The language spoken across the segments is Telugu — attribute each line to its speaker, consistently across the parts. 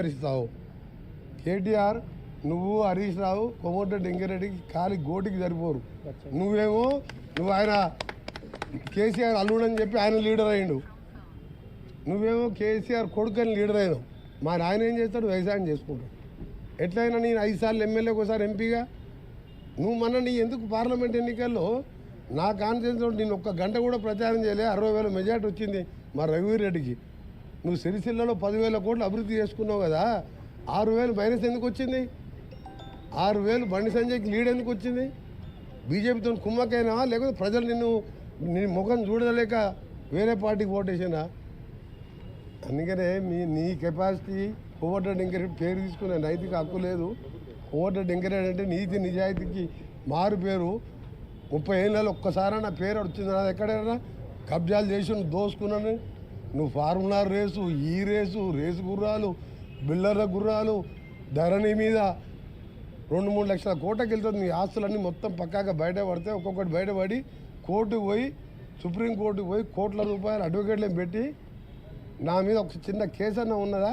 Speaker 1: ఇస్తావు కేటీఆర్ నువ్వు హరీష్ రావు కొమ్మటిరెడ్డి వెంకరెడ్డికి కాలి గోటికి సరిపోరు. నువ్వేమో నువ్వు ఆయన కేసీఆర్ అల్లుడని చెప్పి ఆయన లీడర్ అయ్యిండు. నువ్వేమో కేసీఆర్ కొడుకని లీడర్ అయినావు. మా నాయన ఏం చేస్తాడు? వ్యవసాయం చేసుకుంటాడు. ఎట్లయినా నేను ఐదు సార్లు ఎమ్మెల్యే ఒకసారి ఎంపీగా. నువ్వు మన నీ ఎందుకు పార్లమెంట్ ఎన్నికల్లో నా కాన్ఫిడెన్స్ నేను ఒక్క గంట కూడా ప్రచారం చేయలే. అరవై వేల మెజార్టీ వచ్చింది మా రఘువీర్ రెడ్డికి. నువ్వు సిరిసిల్లలో పదివేల కోట్లు అభివృద్ధి చేసుకున్నావు కదా ఆరు వేలు మైనస్ ఎందుకు వచ్చింది? ఆరు వేలు బండి సంజయ్కి లీడ్ ఎందుకు వచ్చింది? బీజేపీతో కుమ్మకైనావా లేకపోతే ప్రజలు నిన్ను నీ ముఖం చూడలేక వేరే పార్టీకి ఓటేసినా అందుకనే మీ నీ కెపాసిటీ కోవట ఎంకరేజ్ పేరు తీసుకునే నైతిక హక్కు లేదు. కోవట ఎంకరేజ్ అంటే నీతి నిజాయితీకి మారు పేరు. ముప్పై ఏళ్ళలో ఒక్కసారైనా పేరు వచ్చింది నాది ఎక్కడైనా కబ్జాలు చేసి దోసుకున్నాను. నువ్వు ఫార్ములర్ రేసు ఈ రేసు రేసు గుర్రాలు బిల్లర్ల గుర్రాలు ధరణి మీద రెండు మూడు లక్షల కోటకి వెళ్తుంది నీ ఆస్తులన్నీ మొత్తం పక్కాగా బయట పడితే ఒక్కొక్కటి బయటపడి కోర్టుకు పోయి సుప్రీంకోర్టుకు పోయి కోట్ల రూపాయలు అడ్వకేట్లను పెట్టి నా మీద ఒక చిన్న కేసు అన్న ఉన్నదా?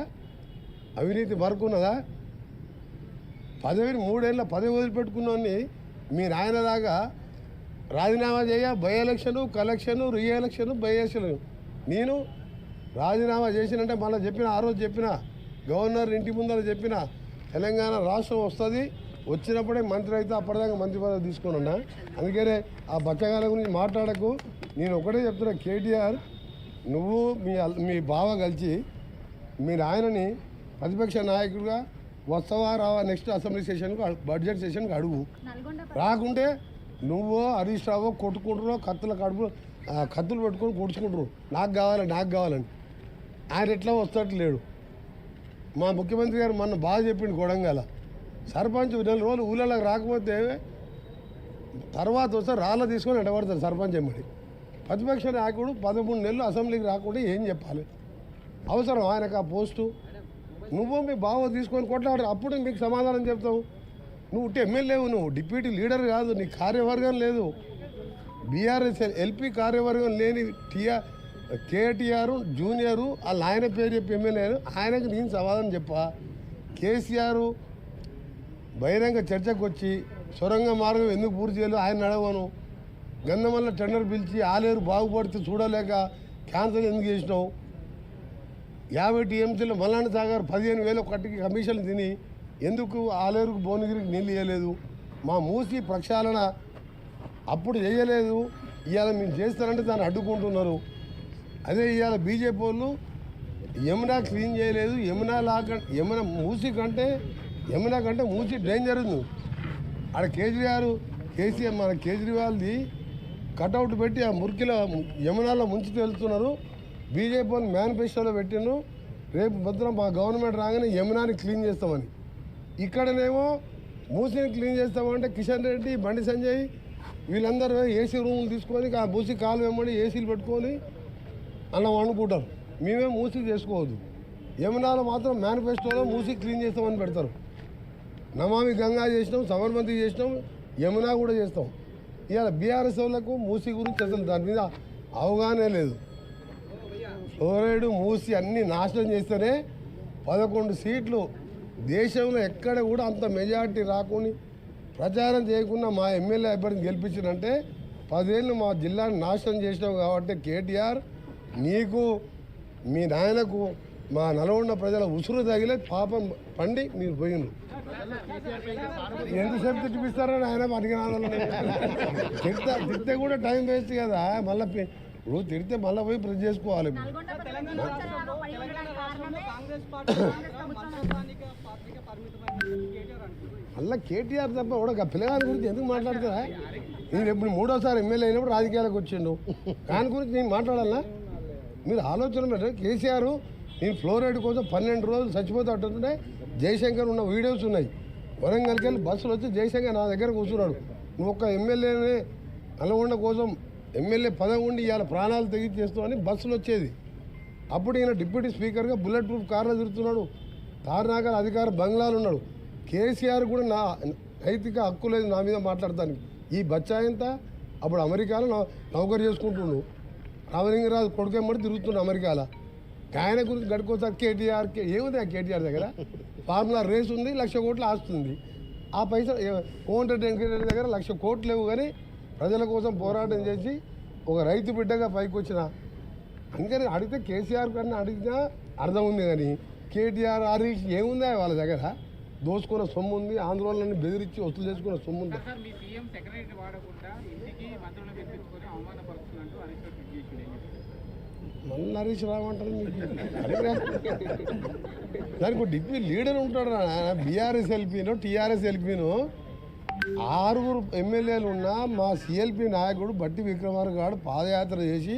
Speaker 1: అవినీతి వరకు ఉన్నదా? పదవిని మూడేళ్ళ పదవి వదిలిపెట్టుకున్నోని మీ నాయనలాగా రాజీనామా చేయ by election collection re election by election. నేను రాజీనామా చేసినంటే మళ్ళీ చెప్పిన ఆ రోజు చెప్పిన గవర్నర్ ఇంటి ముందర చెప్పిన తెలంగాణ రాష్ట్రం వస్తుంది. వచ్చినప్పుడే మంత్రి అయితే అప్పటిదాకా మంత్రి పదవి తీసుకొని ఉన్నా. అందుకనే ఆ బచ్చగాల గురించి మాట్లాడకు. నేను ఒకటే చెప్తున్నా కేటీఆర్ నువ్వు మీ మీ బావ కలిసి మీ నాయనని ప్రతిపక్ష నాయకుడిగా వస్తావా రావా నెక్స్ట్ అసెంబ్లీ సెషన్కు బడ్జెట్ సెషన్కి అడుగు. రాకుంటే నువ్వు హరీష్ రావు కొట్టుకుంటారు కత్తుల కడుపు ఆ, కత్తులు పెట్టుకొని కొడుచుకుంటారు నాకు కావాలి నాకు కావాలని. ఆయన ఎట్లా వస్తట్లేడు మా ముఖ్యమంత్రి గారు మొన్న బాగా చెప్పిండు కొడంగల. సర్పంచ్ నెల రోజులు ఊళ్ళలోకి రాకపోతే తర్వాత వస్తే రాళ్ళ తీసుకొని ఎడబడతారు సర్పంచ్ ఎమ్మడి ప్రతిపక్ష నాయకుడు పదమూడు నెలలు అసెంబ్లీకి రాకుండా ఏం చెప్పాలి? అవసరం ఆయనకు ఆ పోస్టు. నువ్వు మీ బావ తీసుకొని కొట్లాడు అప్పుడు మీకు సమాధానం చెప్తావు. నువ్వు ఉట్టి ఎమ్మెల్యేవు నువ్వు డిప్యూటీ లీడర్ కాదు నీ కార్యవర్గం లేదు. బీఆర్ఎస్ ఎల్పీ కార్యవర్గం లేని టీఆర్ కేటీఆర్ జూనియరు వాళ్ళ ఆయన పేరు చెప్పి ఎమ్మెల్యే ఆయనకు నేను సమాధానం చెప్పా. కేసీఆర్ బహిరంగ చర్చకు వచ్చి సొరంగ మార్గం ఎందుకు పూర్తి చేయలేదు ఆయన నడవను గంధమల్ల టెండర్ పిలిచి ఆలేరు బాగుపడితే చూడలేక క్యాన్సల్ ఎందుకు చేసినావు? యాభై టీఎంసీలో మల్లాండ సాగర్ పదిహేను వేలు ఒకటికి కమిషన్ తిని ఎందుకు ఆలేరుకు భువనగిరికి నీళ్ళు ఇవ్వలేదు మా మూసి ప్రక్షాళన అప్పుడు చేయలేదు. ఇవాళ మేము చేస్తారంటే దాన్ని అడ్డుకుంటున్నారు. అదే ఇవాళ బీజేపీ వాళ్ళు యమునా క్లీన్ చేయలేదు యమునా లాక యమున మూసి కంటే యమునా కంటే మూసి డేంజర్ ఉంది. ఆడ కేజ్రీవాల్ కేసీఆర్ మన కేజ్రీవాల్ది కటౌట్ పెట్టి ఆ మురికిలో యమునాలో ముంచి వెళ్తున్నారు. బీజేపీ వాళ్ళు మేనిఫెస్టోలో పెట్టిండ్రు. రేపు భద్రం మా గవర్నమెంట్ రాగానే యమునాని క్లీన్ చేస్తామని. ఇక్కడనేమో మూసిని క్లీన్ చేస్తామంటే కిషన్ రెడ్డి బండి సంజయ్ వీళ్ళందరూ ఏసీ రూములు తీసుకొని ఆ మూసి కాలు వెంబడి ఏసీలు పెట్టుకొని అన్నం వండుకుంటారు. మేమే మూసి చేసుకోవద్దు. యమునాలో మాత్రం మేనిఫెస్టోలో మూసి క్లీన్ చేస్తామని పెడతారు. నమామి గంగా చేసినాం సబర్మతి చేసినాం యమునా కూడా చేస్తాం. ఇవాళ బీఆర్ఎస్ వాళ్ళకు మూసి గురించి అసలు దాని మీద అవగాహన లేదు. ఫ్లోరైడ్ మూసి అన్ని నాశనం చేస్తేనే పదకొండు సీట్లు దేశంలో ఎక్కడ కూడా అంత మెజారిటీ రాకుని ప్రచారం చేయకుండా మా ఎమ్మెల్యే అభ్యర్థిని గెలిపించినంటే పదేళ్ళు మా జిల్లాని నాశనం చేసినాం కాబట్టి కేటీఆర్ నీకు మీ నాయనకు మా నల్గొండ ప్రజల ఉసురు తగిలే పాపం పండి మీరు పోయిండ్రు. ఎంతసేపు తిట్టిపిస్తారని ఆయన పనికిరాదని తిడితే తిడితే కూడా టైం వేస్ట్ కదా. మళ్ళీ ఇప్పుడు తిడితే మళ్ళీ పోయి ప్రెస్ చేసుకోవాలి. మళ్ళీ కేటీఆర్ తప్ప కూడా పిల్లగాని గురించి ఎందుకు మాట్లాడతారా నేను ఇప్పుడు మూడోసారి ఎమ్మెల్యే అయినప్పుడు రాజకీయాలకు వచ్చిండు. దాని గురించి నేను మాట్లాడాలా? మీరు ఆలోచన పెట్టండి. కేసీఆర్ నేను ఫ్లోరైడ్ కోసం పన్నెండు రోజులు చచ్చిపోతే అంటుంటే జయశంకర్ ఉన్న వీడియోస్ ఉన్నాయి. వరంగల్కి వెళ్ళి బస్సులు వచ్చి జయశంకర్ నా దగ్గర కూర్చున్నాడు. నువ్వు ఒక్క ఎమ్మెల్యేనే నల్గొండ కోసం ఎమ్మెల్యే పదవి ఉండి ఇవాళ ప్రాణాలు తెగించేస్తామని బస్సులు వచ్చేది. అప్పుడు ఈయన డిప్యూటీ స్పీకర్గా బుల్లెట్ ప్రూఫ్ కార్లు తిరుగుతున్నాడు. తారనాగర్ అధికార బంగ్లాలు ఉన్నాడు. కేసీఆర్ కూడా నా నైతిక హక్కు లేదు నా మీద మాట్లాడతానికి ఈ బచ్చాయంతా అప్పుడు అమెరికాలో నౌ- నౌకరు చేసుకుంటుండు. రామలింగరాజు కొడుకెమ్మడి తిరుగుతుండు అమెరికాలో. ఆయన గురించి గడుకోసారి కేటీఆర్ ఏముంది ఆ కేటీఆర్ దగ్గర? ఫార్ములా రేస్ ఉంది లక్ష కోట్లు ఆస్తుంది ఆ పైసలు కోమటి వెంకటరెడ్డి దగ్గర లక్ష కోట్లు లేవు కానీ ప్రజల కోసం పోరాటం చేసి ఒక రైతు బిడ్డగా పైకి వచ్చిన అందుకని అడిగితే కేసీఆర్ కన్నా అడిగినా అర్థం ఉంది కానీ కేటీఆర్ హరీష్ ఏముందా వాళ్ళ దగ్గర? దోసుకున్న సొమ్ము ఉంది ఆందోళనని బెదిరించి వసూలు చేసుకున్న సొమ్ము ఉంది? మళ్ళీ హరీష్ రావు అంటారు. దానికి ఒక డిప్యూటీ లీడర్ ఉంటాడు బీఆర్ఎస్ ఎల్పీను టీఆర్ఎస్ ఎల్పీను ఆరుగురు ఎమ్మెల్యేలు ఉన్న మా సిఎల్పి నాయకుడు బట్టి విక్రమార్క గారు పాదయాత్ర చేసి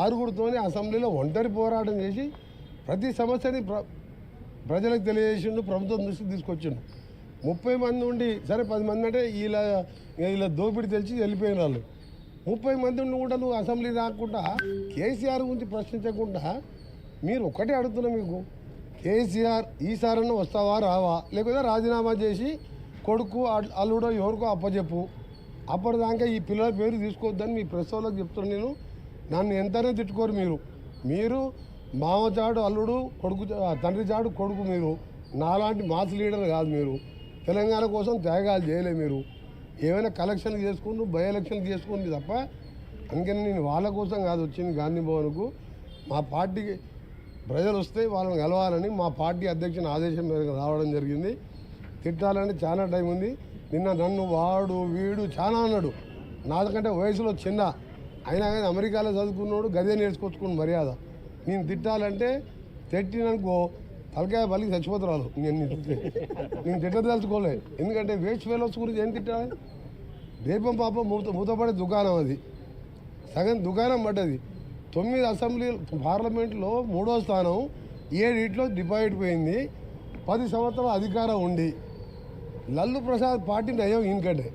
Speaker 1: ఆరుగురితోనే అసెంబ్లీలో ఒంటరి పోరాటం చేసి ప్రతి సమస్యని ప్ర ప్రజలకు తెలియజేసిండు ప్రభుత్వం దృష్టికి తీసుకొచ్చిండు. ముప్పై మంది ఉండి సరే పది మంది అంటే వీళ్ళ వీళ్ళ దోపిడి తెలిసి వెళ్ళిపోయిన వాళ్ళు. ముప్పై మంది ఉండి కూడా నువ్వు అసెంబ్లీ రాకుండా కేసీఆర్ గురించి ప్రశ్నించకుండా మీరు ఒక్కటే అడుగుతున్నా మీకు. కేసీఆర్ ఈసారన్నా వస్తావా రావా? లేకపోతే రాజీనామా చేసి కొడుకు అల్లుడో ఎవరికో అప్పచెప్పు అప్పటిదాకా ఈ పిల్లల పేరు తీసుకోవద్దని మీ ప్రెస్ వాళ్ళకి చెప్తున్నాను నేను. నన్ను ఎంతనే తిట్టుకోరు మీరు. మీరు మామచాడు అల్లుడు కొడుకు తండ్రి చాడు కొడుకు మీరు. నాలాంటి మాస్ లీడర్ కాదు మీరు. తెలంగాణ కోసం త్యాగాలు చేయలే మీరు. ఏమైనా కలెక్షన్లు చేసుకుని బై ఎలక్షన్లు చేసుకుంది తప్ప అందుకని నేను వాళ్ళ కోసం కాదు వచ్చింది గాంధీ భవన్కు. మా పార్టీకి ప్రజలు వస్తే వాళ్ళని కలవాలని మా పార్టీ అధ్యక్షుని ఆదేశం మేరకు రావడం జరిగింది. తిట్టాలని చాలా టైం ఉంది. నిన్న నన్ను వాడు వీడు చాలా అన్నాడు. నాకంటే వయసులో చిన్న. అయినా కానీ అమెరికాలో చదువుకున్నాడు గదే నేర్చుకొచ్చుకుని మర్యాద. నేను తిట్టాలంటే తిట్టిననుకో తలకాయ పలికి చచ్చిపోతారు నేను నిన్ను నేను తిట్టదలుచుకోలే ఎందుకంటే వేస్ట్ ఫెలోస్ గురించి ఏం తిట్టాలి? దీపం పాపం మూత మూతపడే దుకాణం అది. సగం దుకాణం పడ్డది. తొమ్మిది అసెంబ్లీ పార్లమెంట్లో మూడో స్థానం ఏడిట్లో డిపాజిట్ పోయింది. పది సంవత్సరాల అధికారం ఉండి. లల్లు ప్రసాద్ పార్టీ నయం ఇంకంటే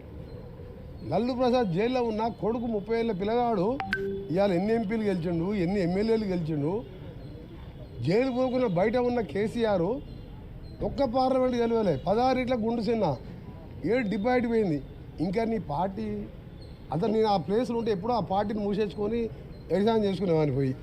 Speaker 1: లల్లు ప్రసాద్ జైల్లో ఉన్న కొడుకు ముప్పై ఏళ్ళ పిల్లగాడు ఇవాళ ఎన్ని ఎంపీలు గెలిచిండు ఎన్ని ఎమ్మెల్యేలు గెలిచిండు జైలు పోకుండా బయట ఉన్న కేసీఆర్ ఒక్క పార్లమెంట్ గెలవలే. పదహారిట్ల గుండు చిన్న ఏడు డిపాజిట్ పోయింది. ఇంకా నీ పార్టీ అతను నేను ఆ ప్లేస్లో ఉంటే ఎప్పుడో ఆ పార్టీని మూసేసుకొని ఎగ్జామ్ చేసుకునేవాడిని పోయి.